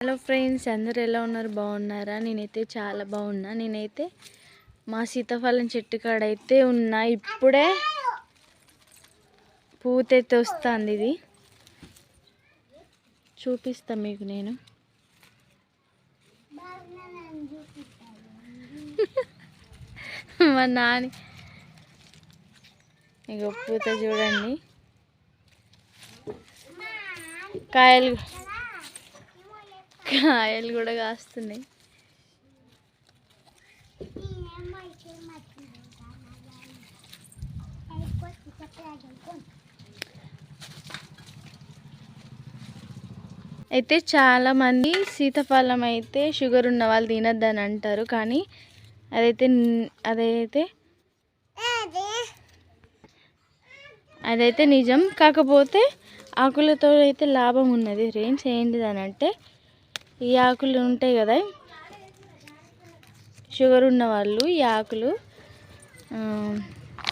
Hello friends అందరు ఎలా ఉన్నారు? బాగున్నారా? నేనైతే చాలా బాగున్నా. నేనైతే మా సీతాఫలం చెట్టు కాడ అయితే ఉన్నా. ఇప్పుడే పూతైతే వస్తుంది ఇది. చూపిస్తా మీకు నేను. మా నాని ఇక పూత చూడండి. కాయలు కాయలు కూడా కాస్తున్నాయి అయితే చాలామంది సీతాఫలం అయితే షుగర్ ఉన్న వాళ్ళు తినద్దని అంటారు కానీ అదైతే అదైతే అదైతే నిజం. కాకపోతే ఆకులతో అయితే లాభం ఉన్నది. రేంజ్ ఏంటిది అని అంటే ఈ ఆకులు ఉంటాయి కదా. షుగర్ ఉన్న వాళ్ళు ఈ ఆకులు